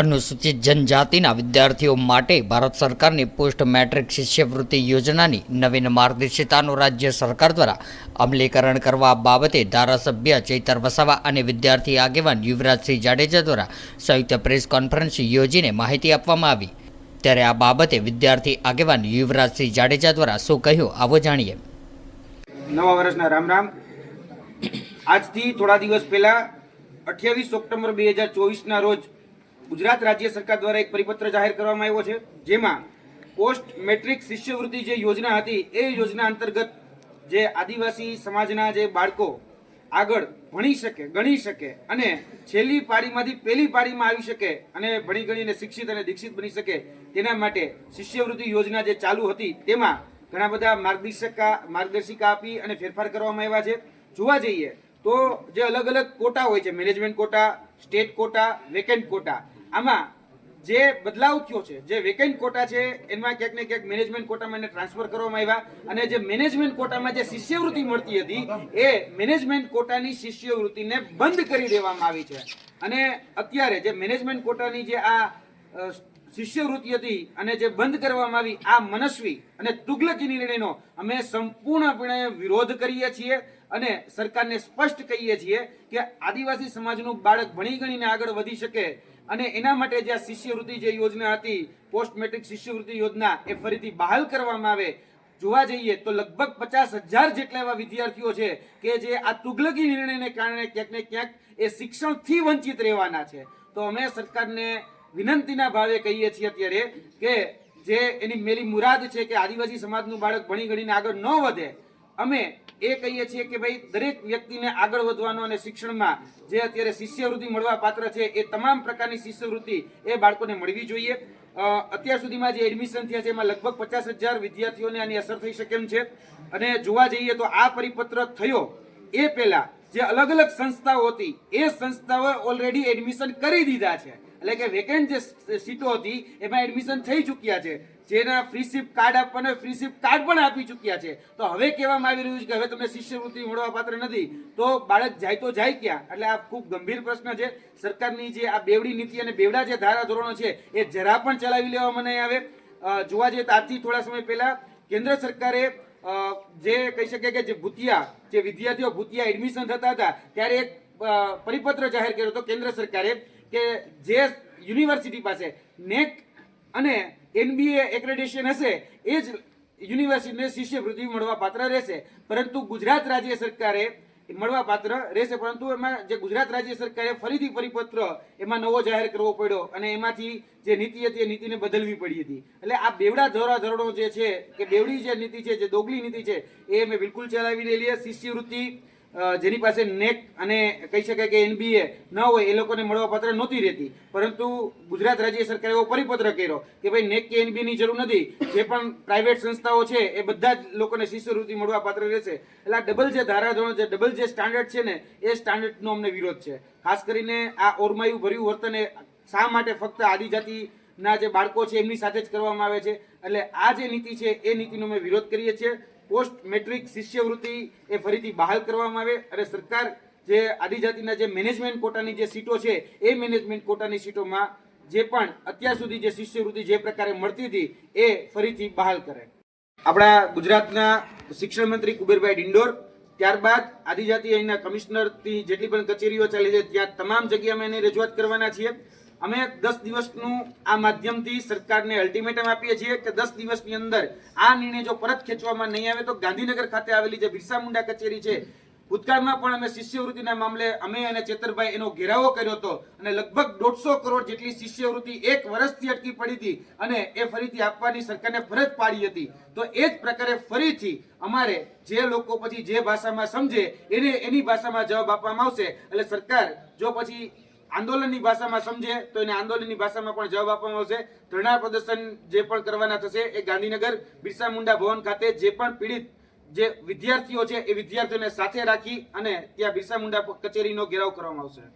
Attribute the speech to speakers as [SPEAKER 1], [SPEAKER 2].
[SPEAKER 1] અનુસૂચિત જનજાતિના વિદ્યાર્થીઓ માટે ભારત સરકારની પોસ્ટ મેટ્રિક શિષ્યવૃત્તિ યોજનાની નવીન માર્ગદર્શિતાનું રાજ્ય સરકાર દ્વારા અમલીકરણ કરવા બાબતે ધારાસભ્ય ચૈતર વસાવા અને વિદ્યાર્થી આગેવાન યુવરાજસિંહ જાડેજા દ્વારા સંયુક્ત પ્રેસ કોન્ફરન્સ યોજીને માહિતી આપવામાં આવી. ત્યારે આ બાબતે વિદ્યાર્થી આગેવાન યુવરાજસિંહ જાડેજા દ્વારા શું કહ્યું, આવો જાણીએ.
[SPEAKER 2] નવા વર્ષના રામ રામ. આજથી થોડા દિવસ પહેલા અઠ્યાવીસ ઓક્ટોબર બે હજાર ચોવીસના રોજ ગુજરાત રાજ્ય સરકાર દ્વારા એક પરિપત્ર જાહેર કરવામાં આવ્યો છે, જેમાં પોસ્ટ મેટ્રિક શિષ્યવૃત્તિ જે યોજના હતી, એ યોજના અંતર્ગત જે આદિવાસી સમાજના જે બાળકો આગળ ભણી શકે, ગણી શકે અને છેલ્લી પારીમાંથી પહેલી પારીમાં આવી શકે અને ભણી ગણીને શિક્ષિત અને દીક્ષિત બની શકે, તેના માટે શિષ્યવૃત્તિ યોજના જે ચાલુ હતી, તેમાં ઘણા બધા માર્ગદર્શિકા માર્ગદર્શિકા આપી અને ફેરફાર કરવામાં આવ્યા છે. જોવા જઈએ તો જે અલગ અલગ કોટા હોય છે, management quota, state quota, vacant quota આમાં જે બદલાવ થયો છે, જે વેકેન્ટ કોટા છે, એમાં ક્યાંક ને ક્યાંક મેનેજમેન્ટ કોટામાં એને ટ્રાન્સફર કરવામાં આવ્યા અને જે મેનેજમેન્ટ કોટામાં જે શિષ્યવૃત્તિ મળતી હતી, એ મેનેજમેન્ટ કોટાની શિષ્યવૃત્તિને બંધ કરી દેવામાં આવી છે. અને અત્યારે જે મેનેજમેન્ટ કોટાની જે આ શિષ્યવૃત્તિ હતી અને જે બંધ કરવામાં આવી, આ મનસ્વી અને તુગલકી નિર્ણયનો અમે સંપૂર્ણપણે વિરોધ કરીએ છીએ અને સરકારને સ્પષ્ટ કહીએ છીએ કે આદિવાસી સમાજનું બાળક ભણી ગણીને આગળ વધી શકે અને એના માટે જે શિષ્યવૃત્તિ જે યોજના હતી પોસ્ટ મેટ્રિક શિષ્યવૃત્તિ યોજના, એ ફરીથી બહાલ કરવામાં આવે. જોવા જઈએ તો લગભગ પચાસ હજાર જેટલા એવા વિદ્યાર્થીઓ છે કે જે આ તુગલકી નિર્ણયને કારણે ક્યાંક ને ક્યાંક એ શિક્ષણથી વંચિત રહેવાના છે. તો અમે સરકારને વિનંતીના ભાવે કહીએ છીએ અત્યારે કે જે એની મેલી મુરાદ છે કે આદિવાસી સમાજનું બાળક ભણી ગણીને આગળ ન વધે, અમે એ કહીએ છીએ કે ભાઈ, દરેક વ્યક્તિને આગળ વધવાનો અને શિક્ષણમાં જે અત્યારે શિષ્યવૃત્તિ મળવા પાત્ર છે, એ તમામ પ્રકારની શિષ્યવૃત્તિ એ બાળકોને મળવી જોઈએ. અત્યાર સુધીમાં જે એડમિશન થયા છે, એમાં લગભગ પચાસ હજાર વિદ્યાર્થીઓને આની અસર થઈ શકે એમ છે. અને જોવા જઈએ તો આ પરિપત્ર થયો એ પહેલા જે અલગ અલગ સંસ્થાઓ હતી, એ સંસ્થાઓએ ઓલરેડી એડમિશન કરી દીધા છે. એટલે કે વેકેન્ટ જે સીટો હતી, એમાં એડમિશન થઈ ચૂક્યા છે. જેના ફ્રીશિપ કાર્ડ આપવાના ફ્રીશિપ કાર્ડ પણ આપી ચૂક્યા છે. તો હવે કહેવામાં આવી રહ્યું છે કે હવે તમને શિષ્યવૃત્તિ મળવા પાત્ર નથી. તો બાળક જાય તો જાય ક્યાં? એટલે આ ખૂબ ગંભીર પ્રશ્ન છે. સરકારની જે આ બેવડી નીતિ અને બેવડા જે ધારા ધોરણો છે, એ જરા પણ ચલાવી લેવામાં નહીં આવે. જોવા જઈએ તો આજથી થોડા સમય પહેલાં કેન્દ્ર સરકારે જે કહી શકે કે જે ભૂતિયા, જે વિદ્યાર્થીઓ ભૂતિયા એડમિશન થતા હતા, ત્યારે એક પરિપત્ર જાહેર કર્યો હતો કેન્દ્ર સરકારે. કે જે યુનિવર્સિટી પાસે નેક અને એનબીએ એક્રેડિશન હશે, એ જ યુનિવર્સિટીને શિષ્યવૃત્તિ મળવા પાત્ર રહેશે. પરંતુ ગુજરાત રાજ્ય સરકારે મળવા પાત્ર રહેશે. પરંતુ એમાં જે ગુજરાત રાજ્ય સરકારે ફરીથી પરિપત્ર એમાં નવો જાહેર કરવો પડ્યો અને એમાંથી જે નીતિ હતી એ નીતિને બદલવી પડી હતી. એટલે આ બેવડા ધોરા ધોરણો જે છે, કે બેવડી જે નીતિ છે, જે દોગલી નીતિ છે, એ મેં બિલકુલ ચલાવી લેલી શિષ્યવૃત્તિ જેની પાસે નેક અને કહી શકાય કે એનબીએ ન હોય, એ લોકોને મળવા પાત્ર નહોતી રહેતી. પરંતુ ગુજરાત રાજ્ય સરકારે એવો પરિપત્ર કર્યો કે ભાઈ નેક કે એનબીની જરૂર નથી. જે પણ પ્રાઇવેટ સંસ્થાઓ છે, એ બધા જ લોકોને શિષ્યવૃત્તિ મળવા પાત્ર રહેશે. એટલે આ ડબલ જે ધારાધોરણ છે ડબલ જે સ્ટાન્ડર્ડ છે ને, એ સ્ટાન્ડર્ડનો અમને વિરોધ છે. ખાસ કરીને આ ઓરમાયું ભર્યું વર્તન એ શા માટે ફક્ત આદિજાતિના જે બાળકો છે, એમની સાથે જ કરવામાં આવે છે? એટલે આ જે નીતિ છે, એ નીતિનો અમે વિરોધ કરીએ છીએ. પોસ્ટ મેટ્રિક શિષ્યવૃત્તિ એ ફરીથી બહાલ કરવામાં આવે અને સરકાર જે આદિજાતિના જે મેનેજમેન્ટ કોટાની જે સીટો છે, એ મેનેજમેન્ટ કોટાની સીટોમાં જે પણ અત્યાર સુધી જે શિષ્યવૃત્તિ જે પ્રકારે મળતી હતી, એ ફરીથી બહાલ કરે. આપણા ગુજરાતના શિક્ષણ મંત્રી કુબેરભાઈ ડિંડોર, ત્યારબાદ આદિજાતિ અહીંના કમિશનરથી જેટલી પણ કચેરીઓ ચાલી છે, ત્યાં તમામ જગ્યામાં એની રજૂઆત કરવાના છીએ. અમે દસ દિવસનું આ માધ્યમથી સરકારને અલ્ટિમેટમ આપીએ છીએ કે દસ દિવસની અંદર આ નિર્ણય જો પરત ખેંચવામાં નહીં આવે તો ગાંધીનગર ખાતે આવેલી જે બિરસા મુંડા કચેરી છે, ભૂતકાળમાં પણ અમે શિષ્યવૃત્તિના મામલે અમે અને ચેતરભાઈ એનો ઘેરાવો કર્યો હતો અને લગભગ દોઢસો કરોડ જેટલી શિષ્યવૃત્તિ એક વર્ષથી અટકી પડી હતી અને એ ફરીથી આપવાની સરકારને ફરજ પાડી હતી. તો એ જ પ્રકારે ફરીથી અમારે જે લોકો પછી જે ભાષામાં સમજે એને એની ભાષામાં જવાબ આપવામાં આવશે. એટલે સરકાર જો પછી આંદોલનની ભાષામાં સમજે તો એને આંદોલનની ભાષામાં પણ જવાબ આપવામાં આવશે. ધરણા પ્રદર્શન જે પણ કરવાના થશે એ ગાંધીનગર બિરસા મુંડા ભવન ખાતે જે પણ પીડિત જે વિદ્યાર્થીઓ છે એ વિદ્યાર્થીઓને સાથે રાખી અને ત્યાં બિરસા મુંડા કચેરીનો ઘેરાવ કરવામાં આવશે.